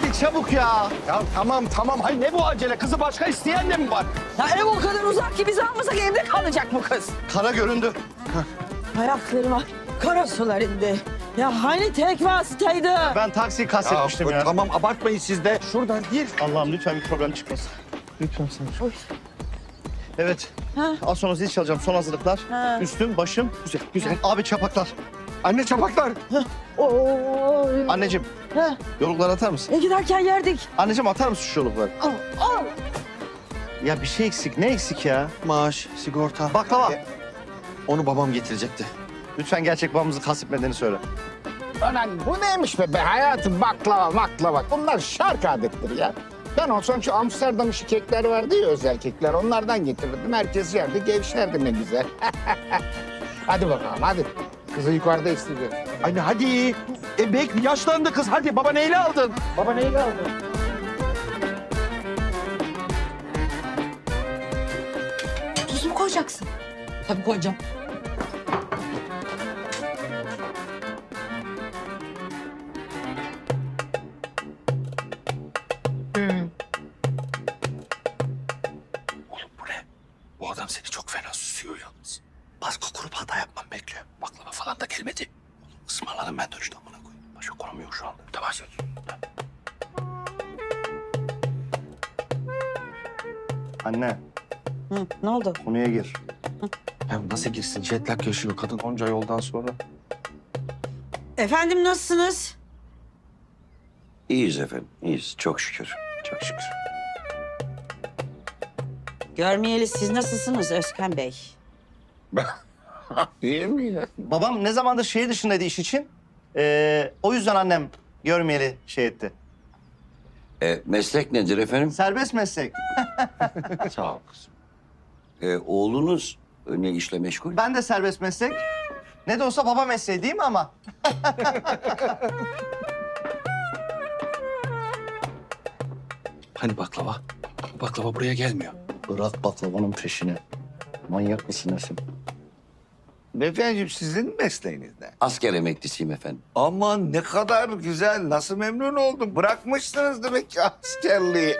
Hadi çabuk ya. Ya tamam tamam. Hayır ne bu acele? Kızı başka isteyen de mi var? Ya ev o kadar uzak ki biz almasak evde kalacak bu kız. Kara göründü. Ayaklarıma kara sular indi. Ya hani tek vasıtaydı? Ben taksiyi kastetmiştim ya. Tamam abartmayın siz de. Şuradan gir. Allah'ım lütfen bir problem çıkmasın. Lütfen sen. Oy. Evet. Ha. Az sonra zil çalacağım. Son hazırlıklar. Ha. Üstüm, başım. Güzel, güzel. Abi çapaklar. Anne çapaklar. Oo. Anneciğim, Ha. yolukları atar mısın? E giderken yerdik. Anneciğim atar mısın şu yolukları? Al, al. Ya bir şey eksik. Ne eksik ya? Maaş, sigorta. Baklava. E, Onu babam getirecekti. Lütfen gerçek babamızı kastetmediğini söyle. Lan bu neymiş be, be hayatım baklava maklava. Bunlar şark adettir ya. Ben olsam şu Amsterdam işi kekler vardı ya özel kekler. Onlardan getirirdim. Herkes yerdi gevşerdi ne güzel. hadi bakalım hadi. Kızı yukarıda isteyeceğim. Anne hadi. E bek yaşlandı kız. Hadi baba neyle aldın? Baba neyi aldın? Tuz mu koyacaksın? Tabii koyacağım. Oğlum bu ne? Bu adam seni çok fena süsüyor yalnız. Baskı kurup hata yapmam bekliyor. Baklava falan da gelmedi. Oğlum ısmarladım ben dönüşte amına koyayım. Başka konum yok şu anda. Tamam söz. Anne, Hı, ne oldu? konuya gir. Ya nasıl girsin? Jet lag yaşıyor kadın onca yoldan sonra. Efendim nasılsınız? İyiyiz efendim, iyiyiz. Çok şükür, çok şükür. Görmeyeli siz nasılsınız Özkan Bey? İyi mi ya? Babam ne zamandır şehir dışındaydı iş için. Ee, o yüzden annem görmeyeli şey etti. E, meslek nedir efendim? Serbest meslek. Sağ ol kızım. E, oğlunuz ne işle meşgul? Ben de serbest meslek. Ne de olsa baba mesleği değil mi ama? Hani baklava? Baklava buraya gelmiyor. Bırak baklavanın peşine. Manyak mısın Nesin? Beyefendiciğim sizin mesleğiniz ne? Asker emeklisiyim efendim. Aman ne kadar güzel, nasıl memnun oldum. Bırakmışsınız demek ki askerliği.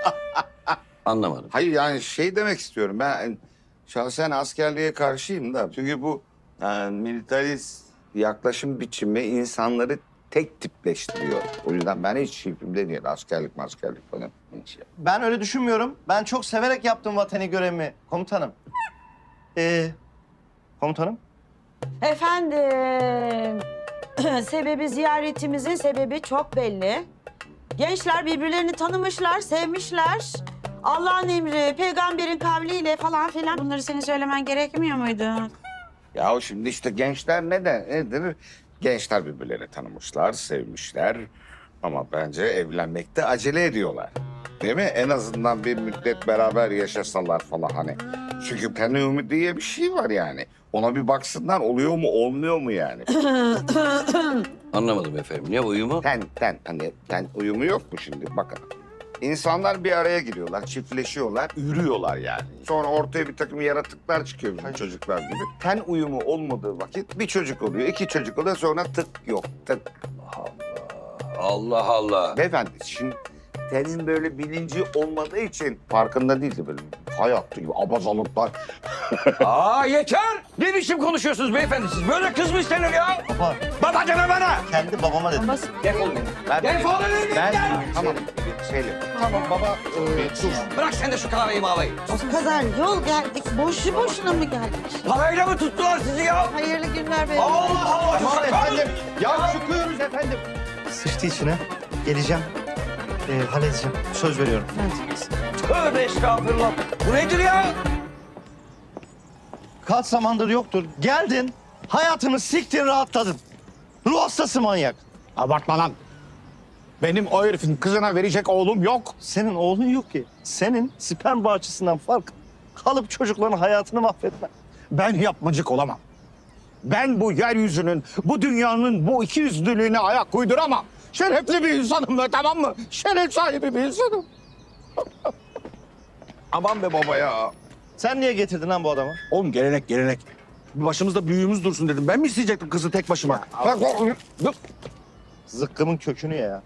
Anlamadım. Hayır yani şey demek istiyorum ben şahsen askerliğe karşıyım da. Çünkü bu yani, militarist yaklaşım biçimi insanları tek tipleştiriyor. O yüzden ben hiç şifrimde değil askerlik maskerlik falan. Hiç. Ben öyle düşünmüyorum. Ben çok severek yaptım vatani görevimi komutanım. Ee, komutanım? Efendim, sebebi ziyaretimizin sebebi çok belli. Gençler birbirlerini tanımışlar, sevmişler. Allah'ın emri, peygamberin kavliyle falan filan. Bunları senin söylemen gerekmiyor muydu? Ya şimdi işte gençler neden nedir? Gençler birbirlerini tanımışlar, sevmişler. Ama bence evlenmekte acele ediyorlar. Değil mi? En azından bir müddet beraber yaşasalar falan hani. Çünkü tenumi diye bir şey var yani. Ona bir baksınlar oluyor mu olmuyor mu yani? Anlamadım efendim. Ne uyumu? ten, ten, hani ten uyumu yok mu şimdi? Bakın. İnsanlar bir araya giriyorlar, çiftleşiyorlar, ürüyorlar yani. Sonra ortaya bir takım yaratıklar çıkıyor bizim çocuklar gibi. Ten uyumu olmadığı vakit bir çocuk oluyor, iki çocuk oluyor sonra tık yok, tık. Allah Allah. Beyefendi şimdi tenin böyle bilinci olmadığı için farkında değildi böyle hayatta gibi abazalıklar. Aa yeter! Ne biçim konuşuyorsunuz beyefendi siz? Böyle kız mı istenir ya? Baba, Baba deme bana! kendi babama dedim. Defol beni. Ben, Defol beni! ben, tamam şeyle. Tamam baba, e, dur. Bırak sen de şu kahveyi mağlayı. O kadar yol geldik, boşu boşuna mı geldik? Parayla mı tuttular sizi ya? Hayırlı günler be. Allah Allah! Tamam sakın! efendim. Ya çıkıyoruz efendim. Sıçtı içine. Geleceğim. Ee, halledeceğim. Söz veriyorum. Tövbe estağfurullah. Bu nedir ya? Kaç zamandır yoktur. Geldin. Hayatımı siktin rahatladın. Ruh hastası manyak. Abartma lan. Benim o herifin kızına verecek oğlum yok. Senin oğlun yok ki. Senin sperm bağışçısından fark kalıp çocukların hayatını mahvetme. Ben yapmacık olamam. Ben bu yeryüzünün, bu dünyanın bu iki yüzlülüğüne ayak uyduramam. Şerefli bir insanım ben tamam mı? Şeref sahibi bir insanım. Aman be baba ya. Sen niye getirdin lan bu adamı? Oğlum gelenek gelenek. Başımızda büyüğümüz dursun dedim. Ben mi isteyecektim kızı tek başıma? Bak, bak, dur. Zıkkımın kökünü ya.